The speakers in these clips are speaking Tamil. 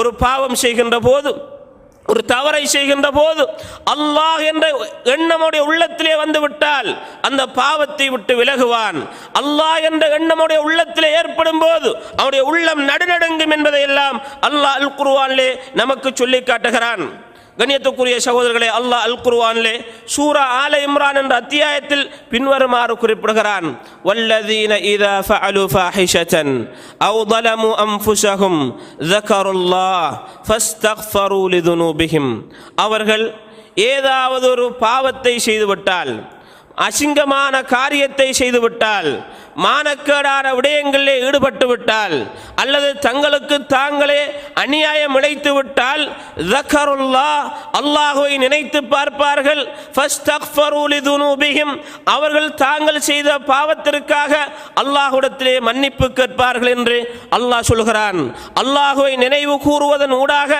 ஒரு பாவம் செய்கின்ற போது ஒரு தவறை செய்கின்ற போது அல்லாஹ் என்ற எண்ணமுடைய உள்ளத்திலே வந்துவிட்டால் அந்த பாவத்தை விட்டு விலகுவான். அல்லாஹ் என்ற எண்ணமுடைய உள்ளத்திலே ஏற்படும் போது அவனுடைய உள்ளம் நடுநடுங்கும் என்பதையெல்லாம் அல்லாஹ் அல் குருவானிலே நமக்கு சொல்லி காட்டுகிறான். கண்ணியத்துக்குரிய சகோதரர்களே அல்லாஹ் அல் குர்ஆனிலே சூரா ஆல இம்ரான் என்ற அத்தியாயத்தில் பின்வருமாறு குறிப்பிடுகிறான் வல்லதீன இதா ஃபஅலு ஃபாஹிஷத்தன் அவு ظلموا أنفسهم ذكروا الله فاستغفروا لذنوبهم அவர்கள் ஏதாவது ஒரு பாவத்தை செய்துவிட்டால் அசிங்கமான காரியத்தை செய்துவிட்டால் மானக்கேடான விடயங்களிலே ஈடுபட்டு விட்டால் அல்லது தங்களுக்கு தாங்களே அநியாயம் இழைத்து விட்டால் ஜக்கருல்லா அல்லாஹுவை நினைத்து பார்ப்பார்கள். அவர்கள் தாங்கள் செய்த பாவத்திற்காக அல்லாஹுடத்திலே மன்னிப்பு கேட்பார்கள் என்று அல்லாஹ் சொல்கிறான். அல்லாஹுவை நினைவு கூறுவதன் ஊடாக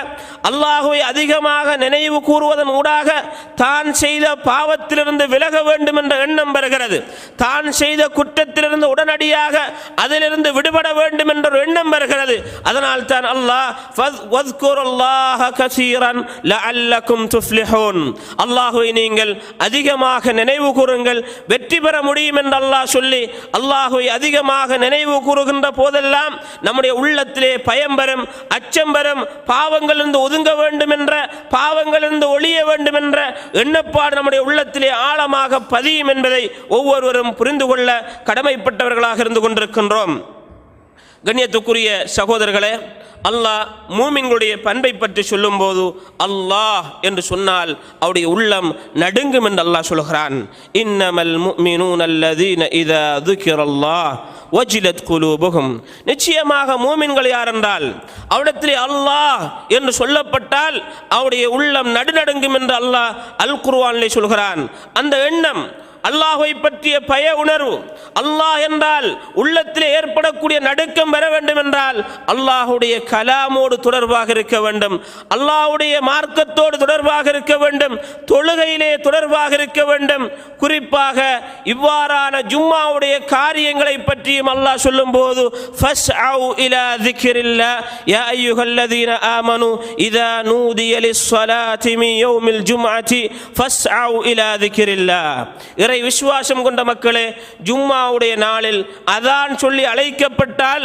அல்லாஹுவை அதிகமாக நினைவு கூறுவதன் ஊடாக தான் செய்த பாவத்திலிருந்து விலக வேண்டும் என்ற எண்ணம் வருகிறது. தான் செய்த குற்றத்தை உடனடியாக அதிலிருந்து விடுபட வேண்டும் என்ற ஒரு எண்ணம் வருகிறது. அதனால் தான் அல்லாஹ் ஃபஸ்- வஸ்குருல்லாஹ கஸீரன் லஅல்லக்கும் துஃப்லிஹூன். அல்லாஹ்வை நீங்கள் அதிகமாக நினைவு கூறுங்கள். வெற்றி பெற முடியும் என்று அல்லாஹ் சொல்லி அல்லாஹ்வை அதிகமாக நினைவு கூறுகின்ற போதெல்லாம் நம்முடைய உள்ளத்திலே பயம் வரும் அச்சம் வரும் பாவங்களிலிருந்து ஒதுங்க வேண்டும் என்ற பாவங்களிலிருந்து ஒளிய வேண்டும் என்ற எண்ணப்பாடு நம்முடைய உள்ளத்திலே ஆழமாக பதியும் என்பதை ஒவ்வொருவரும் புரிந்து கொள்ள கடமைப்பட்டவர்களாக இருந்து கொண்டிருக்கின்றோம். கண்ணியத்துக்குரிய சகோதரர்களே அல்லாஹ் மூமின்களுடைய பண்பை பற்றி சொல்லும்போது அல்லாஹ் என்று சொன்னால் அவருடைய உள்ளம் நடுங்கும் என்று அல்லாஹ் சொல்கிறான். இன்னமல் முஃமினூன அல்லதீன இத துக்கிரல்லாஹ் ஒஜிலத் குலூபுகும் நிச்சயமாக மூமின்கள் யார் என்றால் அவரிடத்திலே அல்லாஹ் என்று சொல்லப்பட்டால் அவருடைய உள்ளம் நடுநடுங்கும் என்று அல்லாஹ் அல் குர்ஆனிலே சொல்கிறான். அந்த எண்ணம் அல்லாஹை பற்றிய பய உணர்வு. அல்லாஹ் என்றால் உள்ளத்தில் ஏற்படக்கூடிய நடுக்கம் வர வேண்டும் என்றால் அல்லாஹுடைய கலாமோடு தொடர்பாக இருக்க வேண்டும். அல்லாஹுடைய மார்க்கத்தோடு தொடர்பாக இருக்க வேண்டும். தொழுகையிலே தொடர்பாக இருக்க வேண்டும். குறிப்பாக இவ்வாறான ஜும்மாவுடைய காரியங்களை பற்றியும் அல்லாஹ் சொல்லும் போது இதா நூதியலி ஸலாத்தி மின் யௌமில் ஜும்ஆதி ஃபஸ்அவு இலா ذِكْرِ இறை அன்னை விசுவாசம் கொண்ட மக்களே ஜும்மாவுடைய நாளில் அதான் சொல்லி அழைக்கப்பட்டால்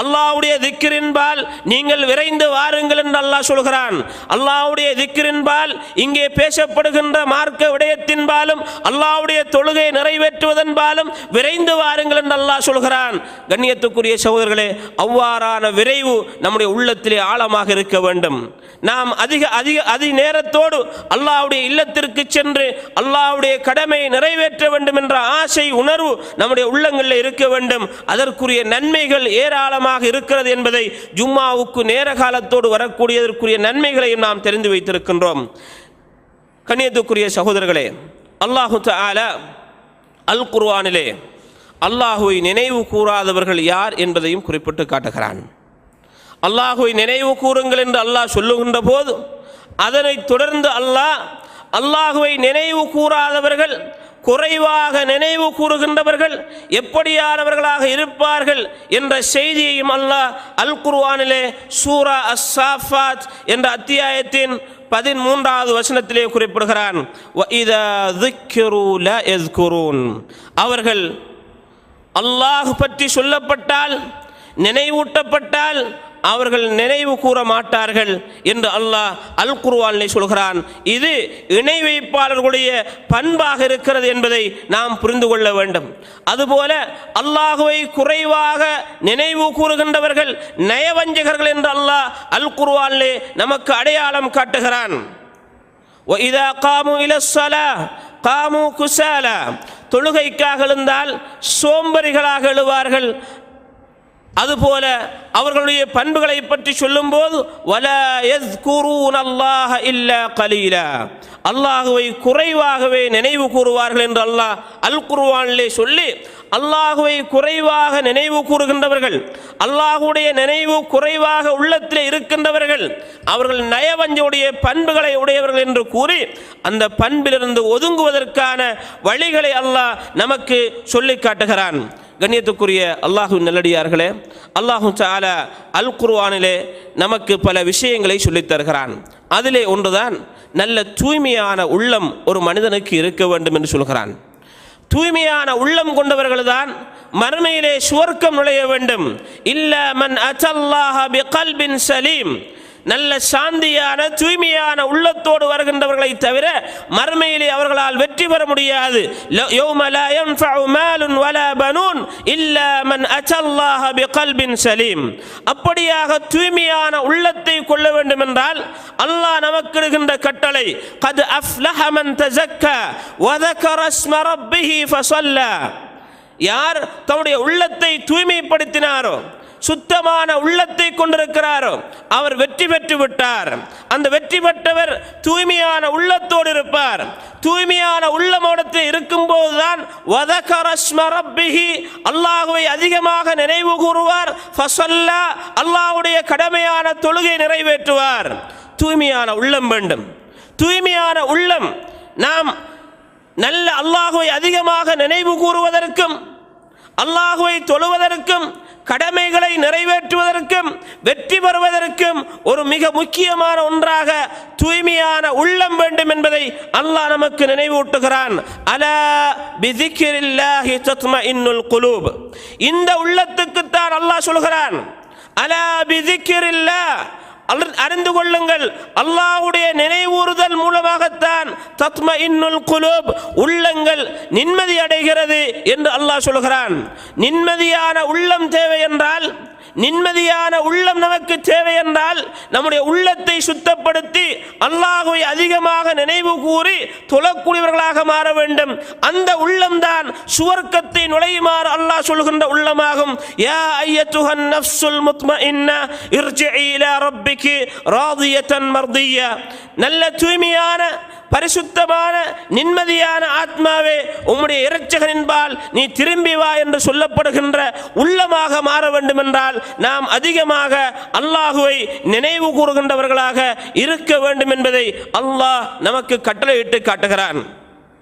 அல்லாவுடைய திக்கிரின்பால் நீங்கள் விரைந்து வாருங்கள் என்று அல்லாஹ் சொல்கிறான். அல்லாவுடைய திக்கிரின்பால் இங்கே பேசப்படுகின்ற மார்க்க விடயத்தின்பாலும் அல்லாவுடைய தொழுகை நிறைவேற்றுவதன்பாலும் விரைந்து வாருங்கள் என்று அல்லாஹ் சொல்கிறான். கண்ணியத்துக்குரிய சகோதரர்களே அவ்வாறான விரைவு நம்முடைய உள்ளத்திலே ஆழமாக இருக்க வேண்டும். நாம் அதிக அதிக அதி நேரத்தோடு அல்லாவுடைய இல்லத்திற்கு சென்று அல்லாவுடைய கடமை நிறைவேற்ற வேண்டும் என்ற ஆசை உணர்வு நம்முடைய உள்ளங்களில் இருக்க வேண்டும். அதற்குரிய நன்மைகள் ஏராளமாக இருக்கிறது என்பதை ஜும்மாவுக்கு நேர காலத்தோடு வரக்கூடியதற்குரிய நன்மைகளையும் நாம் தெரிந்து வைத்திருக்கின்றோம். கண்ணியத்துக்குரிய சகோதரர்களே அல்லாஹு தஆலா அல் குர்வானிலே அல்லாஹுவை நினைவு கூறாதவர்கள் யார் என்பதையும் குறிப்பிட்டு காட்டுகிறான். அல்லாஹுவை நினைவு கூறுங்கள் என்று அல்லாஹ் சொல்லுகின்ற போது அதனை தொடர்ந்து அல்லாஹ் அல்லாஹுவை நினைவு கூறாதவர்கள் குறைவாக நினைவு கூறுகின்றவர்கள் எப்படியானவர்களாக இருப்பார்கள் என்ற செய்தியையும் அல்லாஹ் அல் குர்வானிலே சூரா அஸ்ஸாஃபாத் என்ற அத்தியாயத்தின் பதிமூன்றாவது வசனத்திலே குறிப்பிடுகிறான். அவர்கள் அல்லாஹ் பற்றி சொல்லப்பட்டால் நினைவூட்டப்பட்டால் அவர்கள் நினைவு கூற மாட்டார்கள் என்று அல்லாஹ் அல் குருவானை சொல்கிறான். இது இணை வைப்பாளர்களுடைய பண்பாக இருக்கிறது என்பதை நாம் புரிந்து கொள்ள வேண்டும். அதுபோல அல்லாஹுவை குறைவாக நினைவு கூறுகின்றவர்கள் நயவஞ்சகர்கள் என்று அல்லாஹ் அல் குருவானிலே நமக்கு அடையாளம் காட்டுகிறான். காமு குசாலா தொழுகைக்காக எழுந்தால் சோம்பரிகளாக எழுவார்கள். அதுபோல அவர்களுடைய பண்புகளை பற்றி சொல்லும்போது அல்லாஹுவை குறைவாகவே நினைவு கூறுவார்கள் என்று அல்லாஹ் அல் குருவானிலே சொல்லி அல்லாஹுவை குறைவாக நினைவு கூறுகின்றவர்கள் அல்லாஹுடைய நினைவு குறைவாக உள்ளத்தில் இருக்கின்றவர்கள் அவர்கள் நயவஞ்சோடைய பண்புகளை உடையவர்கள் என்று கூறி அந்த பண்பிலிருந்து ஒதுங்குவதற்கான வழிகளை அல்லாஹ் நமக்கு சொல்லி காட்டுகிறான். கண்ணியத்துக்குரிய அல்லாஹு நல்லடியார்களே அல்லாஹு சாலா அல் குர்வானிலே நமக்கு பல விஷயங்களை சொல்லித் தருகிறான். அதிலே ஒன்றுதான் நல்ல தூய்மையான உள்ளம் ஒரு மனிதனுக்கு இருக்க வேண்டும் என்று சொல்கிறான். தூய்மையான உள்ளம் கொண்டவர்கள்தான் மறுமையிலே சுவர்க்கம் நுழைய வேண்டும். இல்ல மன் அச்சல்லாஹ பிகல்பின் சலீம். நல்ல சாந்தியான தூய்மையான உள்ளத்தோடு வருகின்றவர்களை தவிர மறுமையிலே அவர்களால் வெற்றி பெற முடியாது. ல- மன் சலீம். அப்படியாக தூய்மையான உள்ளத்தை கொள்ள வேண்டும் என்றால் அல்லாஹ் நமக்கு கட்டளை கது அஃப்லஹ மன் தஸக்கா வதகர ஸ்ம ரப்பிஹி ஃபஸல்ல. யார் தன்னுடைய உள்ளத்தை தூய்மைப்படுத்தினாரோ சுத்தமான உள்ளத்தை கொண்டிருக்கிறாரோ அவர் வெற்றி பெற்று விட்டார். அந்த வெற்றி பெற்றவர் தூய்மையான உள்ளத்தோடு இருப்பார். தூய்மையான உள்ளமோடத்தில் இருக்கும்போதுதான் வதகரஸ்ம அல்லாஹுவை அதிகமாக நினைவு கூறுவார். அல்லாஹுடைய அல்லாஹ்வுடைய கடமையான தொழுகை நிறைவேற்றுவார். தூய்மையான உள்ளம் வேண்டும். தூய்மையான உள்ளம் நாம் நல்ல அல்லாஹுவை அதிகமாக நினைவு கூறுவதற்கும் அல்லாஹுவை தொழுவதற்கும் கடமைகளை நிறைவேற்றுவதற்கும் வெற்றி பெறுவதற்கும் ஒரு மிக முக்கியமான ஒன்றாக தூய்மையான உள்ளம் வேண்டும் என்பதை அல்லாஹ் நமக்கு நினைவூட்டுகிறான். அலா பிதிக்கிரில்லாஹி தத்மஇன்னுல் குலூப். இந்த உள்ளத்துக்குத்தான் அல்லாஹ் சொல்கிறான். அலா பிதிக்கிரில்லாஹ் அறிந்து கொள்ளுங்கள். அல்லாஹ்வுடைய நினைவூறுதல் மூலமாகத்தான் தத்ம இன்னுல் குலூப் உள்ளங்கள் நிம்மதி அடைகிறது என்று அல்லாஹ் சொல்கிறான். நிம்மதியான உள்ளம் தேவை என்றால் நிம்மதியான உள்ளம் நமக்கு தேவை என்றால் நம்முடைய உள்ளத்தை சுத்தப்படுத்தி அல்லாஹுவை அதிகமாக நினைவு கூறி தொழக்கூடியவர்களாக மாற வேண்டும். அந்த உள்ளம்தான் சுவர்க்கத்தை நுழையுமாறு அல்லாஹ் சொல்கின்ற உள்ளமாகும். யா ஐயத்துஹன் நஃப்சுல் முத்மஇன்னா இர்ஜிஇ இலா ரப்பிகி ராதியத்தன் மர்தியா. நல்ல தூய்மையான பரிசுத்தமான நிம்மதியான ஆத்மாவே உம்முடைய இறைச்சகனின்பால் நீ திரும்பி வா என்று சொல்லப்படுகின்ற உள்ளமாக மாற வேண்டும் என்றால் நாம் அதிகமாக அல்லாஹுவை நினைவு கூறுகின்றவர்களாக இருக்க வேண்டும் என்பதை அல்லாஹ் நமக்கு கட்டளையிட்டு காட்டுகிறான்.